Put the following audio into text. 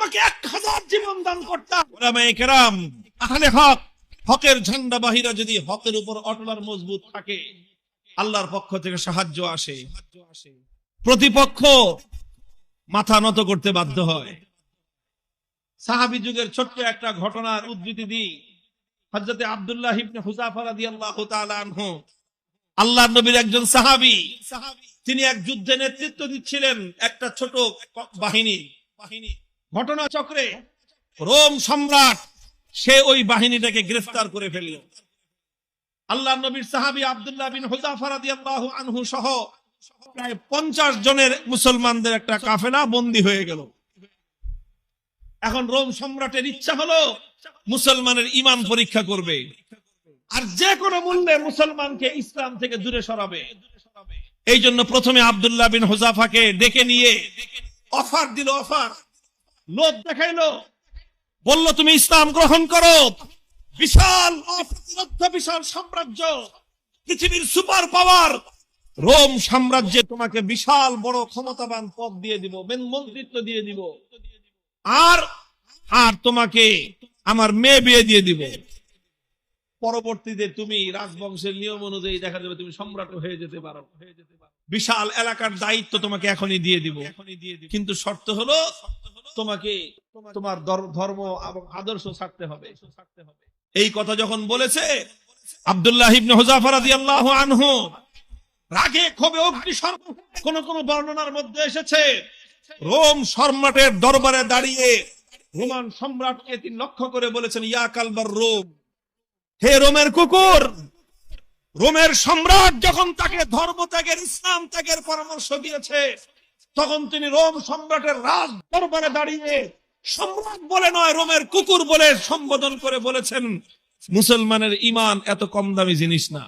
আমাকে এক হাজার জীবন দান করতাম ওলামায়ে হক, হকের ঝান্ডা বাহিরা যদি হকের উপর মজবুত থাকে, আল্লাহর পক্ষ থেকে সাহায্য আসে। প্রতিপক্ষ মাথা নত করতে বাধ্য হয়। সাহাবি যুগের ছোট্ট একটা ঘটনার উদ্ধৃতি দিই। হজরতে আব্দুল্লাহ ইবনে নবীর একজন সাহাবি, তিনি এক যুদ্ধে নেতৃত্ব দিচ্ছিলেন একটা ছোট বাহিনী বাহিনী। ঘটনা চক্রে রোম সম্রাট, সে ওই বাহিনীটাকে গ্রেফতার করে ফেলল। আল্লাহ নবীর সাহাবি আব্দুল্লাহ বিন হুজাফা রাদিয়াল্লাহু আনহু সহ প্রায় পঞ্চাশ জনের মুসলমানদের একটা কাফেলা বন্দী হয়ে গেল। এখন রোম সম্রাটের ইচ্ছা হলো মুসলমানের ইমান পরীক্ষা করবে। আর যে কোনো মূল্যে মুসলমানকে ইসলাম থেকে দূরে সরাবে। এই জন্য প্রথমে আব্দুল্লাহ বিন হুজাফাকে ডেকে নিয়ে অফার দিল অফার। লোভ দেখাইলো বলল, তুমি ইসলাম গ্রহণ করো। বিশাল অপ্রতিরোধ্য, বিশাল সাম্রাজ্য, পৃথিবীর সুপার পাওয়ার। রোম সাম্রাজ্যে তোমাকে বিশাল বড় ক্ষমতাবান পদ দিয়ে দিব, মেন মন্ত্রিত্ব দিয়ে দিব। আর আর তোমাকে আমার মেয়ে বিয়ে দিয়ে দিব। পরবর্তীতে তুমি রাজবংশের নিয়ম অনুযায়ী দেখা যাবে তুমি সম্রাট হয়ে যেতে পারো। বিশাল এলাকার দায়িত্ব তোমাকে এখনই দিয়ে দিব। কিন্তু শর্ত হলো তোমাকে তোমার ধর্ম এবং আদর্শ ছাড়তে হবে। এই কথা যখন বলেছে আব্দুল্লাহ ইবনে হুজাফা রাদিয়াল্লাহু আনহু রাগে ক্ষোভে অগ্নিসর্প কোন কোন বর্ণনার মধ্যে এসেছে রোম সম্রাটের দরবারে দাঁড়িয়ে রোমান সম্রাটকে তিনি লক্ষ্য করে বলেছেন ইয়া কালবার রোম হে রোমের কুকুর রোমের সম্রাট যখন তাকে ধর্ম ত্যাগের ইসলাম ত্যাগের পরামর্শ দিয়েছে তখন তিনি রোম সম্রাটের রাজ দরবারে দাঁড়িয়ে সম্রাট বলে নয়, রোমের কুকুর বলে সম্বোধন করে বলেছেন, মুসলমানের ইমান এত কম দামি জিনিস না।